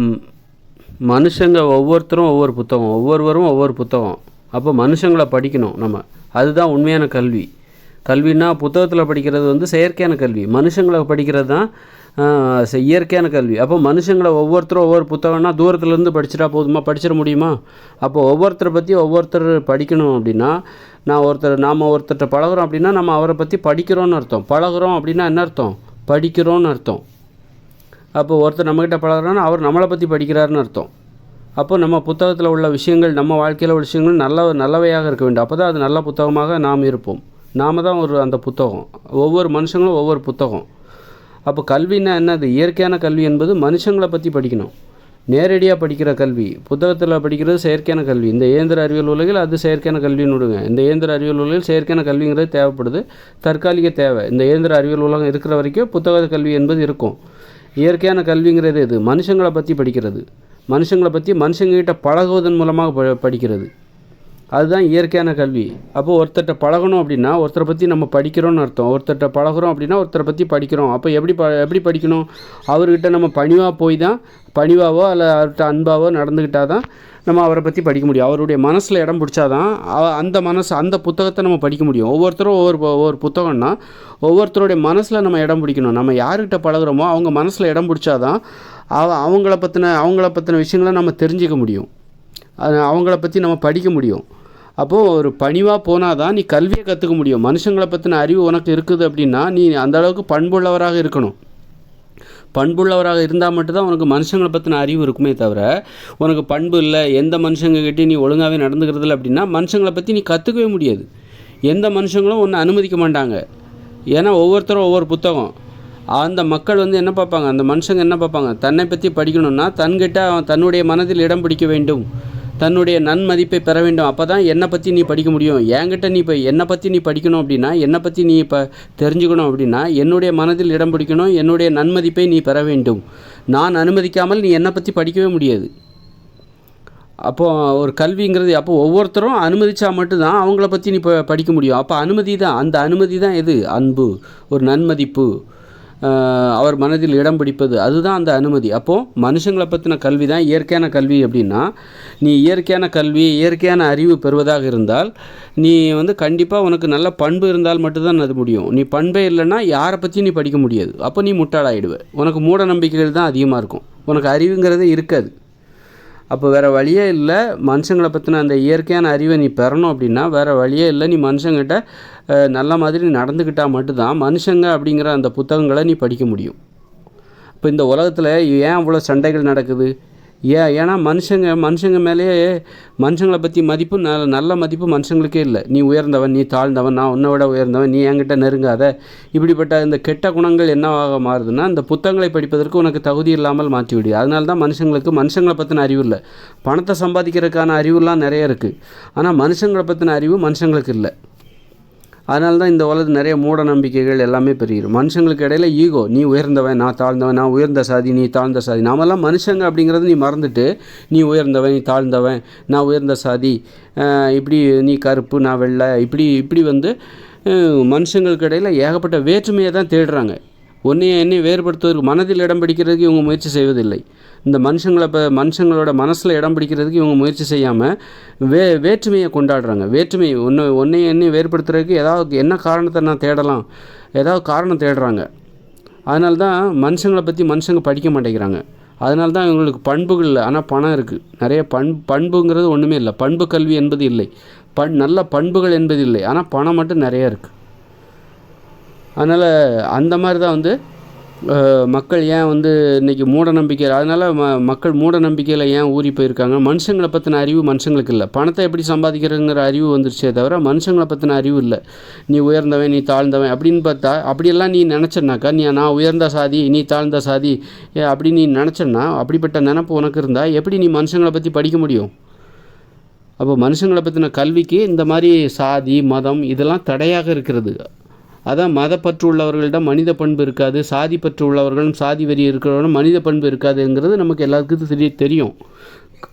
ம், மனுஷங்க ஒவ்வொருத்தரும் ஒவ்வொரு புத்தகம் ஒவ்வொருவரும் ஒவ்வொரு புத்தகம். அப்போ மனுஷங்களை படிக்கணும் நம்ம. அதுதான் உண்மையான கல்வி. கல்வின்னா புத்தகத்தில் படிக்கிறது வந்து செயற்கையான கல்வி. மனுஷங்களை படிக்கிறது தான் இயற்கையான கல்வி. அப்போ மனுஷங்களை ஒவ்வொருத்தரும் ஒவ்வொரு புத்தகம்னா தூரத்துலேருந்து படிச்சிட்டா போதுமா? படிச்சிட முடியுமா? அப்போ ஒவ்வொருத்தரை பற்றி ஒவ்வொருத்தர் படிக்கணும் அப்படின்னா நான் ஒருத்தர் நாம் ஒருத்தர்கிட்ட பழகுறோம் அப்படின்னா நம்ம அவரை பற்றி படிக்கிறோன்னு அர்த்தம். பழகுறோம் அப்படின்னா என்ன அர்த்தம்? படிக்கிறோன்னு அர்த்தம். அப்போ ஒருத்தர் நம்மக்கிட்ட பழகுறான்னா அவர் நம்மளை பற்றி படிக்கிறாருன்னு அர்த்தம். அப்போ நம்ம புத்தகத்தில் உள்ள விஷயங்கள் நம்ம வாழ்க்கையில் உள்ள விஷயங்கள் நல்ல நல்லவையாக இருக்க வேண்டும். அப்போ தான் அது நல்ல புத்தகமாக நாம் இருப்போம். நாம தான் ஒரு அந்த புத்தகம். ஒவ்வொரு மனுஷங்களும் ஒவ்வொரு புத்தகம். அப்போ கல்வின்னா என்னது? இயற்கையான கல்வி என்பது மனுஷங்களை பற்றி படிக்கணும். நேரடியாக படிக்கிற கல்வி புத்தகத்தில் படிக்கிறது செயற்கையான கல்வி. இந்த இயந்திர அறிவியல் உலகில் அது செயற்கையான கல்வின்னு விடுங்க. இந்த இயந்திர அறிவியல் உலகில் செயற்கையான கல்விங்கிறது தேவைப்படுது. தற்காலிக தேவை. இந்த இயந்திர அறிவியல் உலகம் இருக்கிற வரைக்கும் புத்தக கல்வி என்பது இருக்கும். இயற்கையான கல்விங்கிறது எது? மனுஷங்களை பற்றி படிக்கிறது. மனுஷங்களை பற்றி மனுஷங்ககிட்ட பழகுவதன் மூலமாக ப படிக்கிறது. அதுதான் இயற்கையான கல்வி. அப்போ ஒருத்தர்கிட்ட பழகணும் அப்படின்னா ஒருத்தரை பற்றி நம்ம படிக்கிறோம்னு அர்த்தம். ஒருத்தர்கிட்ட பழகுறோம் அப்படின்னா ஒருத்தரை பற்றி படிக்கிறோம். அப்போ எப்படி ப எப்படி படிக்கணும்? அவர்கிட்ட நம்ம பணிவாக போய் தான் பணிவாவோ அல்ல அவர்கிட்ட அன்பாவோ நடந்துக்கிட்டால் தான் நம்ம அவரை பற்றி படிக்க முடியும். அவருடைய மனசில் இடம் பிடிச்சாதான் அந்த மனசு அந்த புத்தகத்தை நம்ம படிக்க முடியும். ஒவ்வொருத்தரும் ஒவ்வொரு ஒவ்வொரு புத்தகம்னா ஒவ்வொருத்தருடைய மனசில் நம்ம இடம் பிடிக்கணும். நம்ம யார்கிட்ட பழகுறோமோ அவங்க மனசில் இடம் பிடிச்சாதான் அவ அவங்கள பற்றின அவங்கள பற்றின விஷயங்களை நம்ம தெரிஞ்சுக்க முடியும். அவங்கள பற்றி நம்ம படிக்க முடியும். அப்போது ஒரு பணிவாக போனால் தான் நீ கல்வியை கற்றுக்க முடியும். மனுஷங்களை பற்றின அறிவு உனக்கு இருக்குது அப்படின்னா நீ அந்த அளவுக்கு பண்புள்ளவராக இருக்கணும். பண்புள்ளவராக இருந்தால் மட்டும்தான் உனக்கு மனுஷங்களை பற்றின அறிவு இருக்குமே தவிர உனக்கு பண்பு இல்லை எந்த மனுஷங்ககிட்ட நீ ஒழுங்காகவே நடந்துக்கிறது இல்லை அப்படின்னா மனுஷங்களை பற்றி நீ கற்றுக்கவே முடியாது. எந்த மனுஷங்களும் ஒன்று அனுமதிக்க மாட்டாங்க. ஏன்னா ஒவ்வொருத்தரும் ஒவ்வொரு புத்தகம். அந்த மக்கள் வந்து என்ன பார்ப்பாங்க? அந்த மனுஷங்க என்ன பார்ப்பாங்க? தன்னை பற்றி படிக்கணும்னா தன்கிட்ட அவன் தன்னுடைய மனதில் இடம் பிடிக்க வேண்டும். தன்னுடைய நன்மதிப்பை பெற வேண்டும். அப்போ தான் என்னை பற்றி நீ படிக்க முடியும். என்கிட்ட நீ இப்போ என்னை பற்றி நீ படிக்கணும் அப்படின்னா என்னை பற்றி நீ இப்போ தெரிஞ்சுக்கணும் அப்படின்னா என்னுடைய மனதில் இடம் பிடிக்கணும் என்னுடைய நன்மதிப்பை நீ பெற வேண்டும். நான் அனுமதிக்காமல் நீ என்னை பற்றி படிக்கவே முடியாது. அப்போ ஒரு கல்விங்கிறது அப்போ ஒவ்வொருத்தரும் அனுமதித்தா மட்டும்தான் அவங்கள பற்றி நீ இப்போ படிக்க முடியும். அப்போ அனுமதி தான் அந்த அனுமதி தான் எது? அன்பு ஒரு நன்மதிப்பு. அவர் மனதில் இடம் பிடிப்பது அதுதான் அந்த அனுமதி. அப்போது மனுஷங்களை பற்றின கல்வி தான் இயற்கையான கல்வி அப்படின்னா நீ இயற்கையான கல்வி இயற்கையான அறிவு பெறுவதாக இருந்தால் நீ வந்து கண்டிப்பாக உனக்கு நல்ல பண்பு இருந்தால் மட்டும்தான் அது முடியும். நீ பண்பே இல்லைன்னா யாரை பற்றி நீ படிக்க முடியாது. அப்போ நீ முட்டாளாயிடுவே. உனக்கு மூட நம்பிக்கைகள் தான் அதிகமாக இருக்கும். உனக்கு அறிவுங்கிறதே இருக்காது. அப்போ வேறு வழியே இல்லை. மனுஷங்களை பற்றின அந்த இயற்கையான அறிவை நீ பெறணும் அப்படின்னா வேறு வழியே இல்லை. நீ மனுஷங்கிட்ட நல்ல மாதிரி நடந்துக்கிட்டால் மட்டும்தான் மனுஷங்க அப்படிங்கிற அந்த புத்தகங்களை நீ படிக்க முடியும். இப்போ இந்த உலகத்தில் ஏன் அவ்வளோ சண்டைகள் நடக்குது? ஏன் ஏன்னா மனுஷங்க மனுஷங்க மேலேயே மனுஷங்களை பற்றி மதிப்பு நல்ல நல்ல மதிப்பு மனுஷங்களுக்கே இல்லை. நீ உயர்ந்தவன் நீ தாழ்ந்தவன் நான் உன்னை விட உயர்ந்தவன் நீ என்கிட்ட நெருங்காத. இப்படிப்பட்ட இந்த கெட்ட குணங்கள் என்னவாக மாறுதுன்னா இந்த புத்தகங்களை படிப்பதற்கு உனக்கு தகுதி இல்லாமல் மாற்றி விடுது அதனால தான் மனுஷங்களுக்கு மனுஷங்களை பற்றின அறிவு இல்லை. பணத்தை சம்பாதிக்கிறதுக்கான அறிவுலாம் நிறைய இருக்குது ஆனால் மனுஷங்களை பற்றின அறிவு மனுஷங்களுக்கு இல்லை. அதனால தான் இந்த உலகத்து நிறைய மூட நம்பிக்கைகள் எல்லாமே பெருகிடும் மனுஷங்களுக்கு இடையில ஈகோ நீ உயர்ந்தவன் நான் தாழ்ந்தவன் நான் உயர்ந்த சாதி நீ தாழ்ந்த சாதி. நாமெல்லாம் மனுஷங்க அப்படிங்கிறது நீ மறந்துட்டு நீ உயர்ந்தவன் நீ தாழ்ந்தவன் நான் உயர்ந்த சாதி இப்படி நீ கருப்பு நான் வெள்ளை இப்படி இப்படி வந்து மனுஷங்களுக்கு இடையில் ஏகப்பட்ட வேற்றுமையை தான் தேடுறாங்க. ஒன்றைய என்னையும் வேறுபடுத்துவதற்கு மனதில் இடம் பிடிக்கிறதுக்கு இவங்க முயற்சி செய்வதில்லை. இந்த மனுஷங்களை இப்போ மனுஷங்களோட மனசில் இடம் பிடிக்கிறதுக்கு இவங்க முயற்சி செய்யாமல் வே வேற்றுமையை கொண்டாடுறாங்க. வேற்றுமை ஒன்று ஒன்றைய என்னையும் வேறுபடுத்துறதுக்கு ஏதாவது என்ன காரணத்தை நான் தேடலாம்? ஏதாவது காரணம் தேடுறாங்க. அதனால தான் மனுஷங்களை பற்றி மனுஷங்க படிக்க மாட்டேங்கிறாங்க. அதனால தான் இவங்களுக்கு பண்புகள் இல்லை. ஆனால் பணம் இருக்குது நிறைய பண் பண்புங்கிறது ஒன்றுமே இல்லை. பண்பு கல்வி என்பது இல்லை. பண் நல்ல பண்புகள் என்பது இல்லை. ஆனால் பணம் மட்டும் நிறைய இருக்குது அதனால் அந்த மாதிரி தான் வந்து மக்கள் ஏன் வந்து இன்றைக்கி மூட நம்பிக்கை அதனால் ம மக்கள் மூட நம்பிக்கையில் ஏன் ஊறி போயிருக்காங்க? மனுஷங்களை பற்றின அறிவு மனுஷங்களுக்கு இல்லை. பணத்தை எப்படி சம்பாதிக்கிறதுங்கிற அறிவு வந்துருச்சே தவிர மனுஷங்களை பற்றின அறிவு இல்லை. நீ உயர்ந்தவன் நீ தாழ்ந்தவன் அப்படின்னு பார்த்தா அப்படியெல்லாம் நீ நினச்சனாக்கா நீ நான் உயர்ந்த சாதி நீ தாழ்ந்த சாதி அப்படின்னு அப்படி நீ நினச்சன்னா அப்படிப்பட்ட நினப்பு உனக்கு இருந்தால் எப்படி நீ மனுஷங்களை பற்றி படிக்க முடியும்? அப்போ மனுஷங்களை பற்றின கல்விக்கு இந்த மாதிரி சாதி மதம் இதெல்லாம் தடையாக இருக்கிறது. அதான் மதப்பற்று உள்ளவர்களிடம் மனித பண்பு இருக்காது சாதி பற்று உள்ளவர்களும் சாதி வெறி இருக்கிறவர்களும் மனித பண்பு இருக்காதுங்கிறது நமக்கு எல்லாத்துக்கும் தெரிய தெரியும்.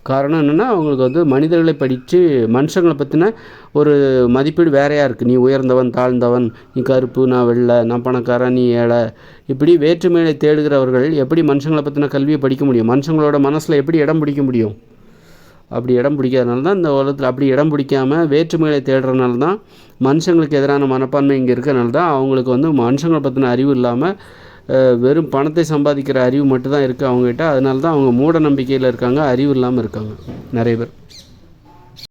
காரணம் என்னென்னா அவங்களுக்கு வந்து மனிதர்களை படித்து மனுஷங்களை பற்றின ஒரு மதிப்பீடு வேறையாக இருக்குது நீ உயர்ந்தவன் தாழ்ந்தவன் நீ கருப்பு நான் வெள்ளை நான் பணக்காரன் நீ ஏழை. இப்படி வேற்றுமையை தேடுகிறவர்கள் எப்படி மனுஷங்களை பற்றின கல்வியை படிக்க முடியும்? மனுஷங்களோட மனசில் எப்படி இடம் பிடிக்க முடியும்? அப்படி இடம் பிடிக்காதனால தான் இந்த உலகத்தில் அப்படி இடம் பிடிக்காமல் வேற்றுமைகளை தேடுறதுனால தான் மனுஷங்களுக்கு எதிரான மனப்பான்மை இங்கே இருக்கிறனால தான் அவங்களுக்கு வந்து மனுஷங்களை பற்றின அறிவு இல்லாமல் வெறும் பணத்தை சம்பாதிக்கிற அறிவு மட்டும்தான் இருக்குது அவங்ககிட்ட. அதனால தான் அவங்க மூட நம்பிக்கையில் இருக்காங்க அறிவு இல்லாமல் இருக்காங்க நிறைய பேர்.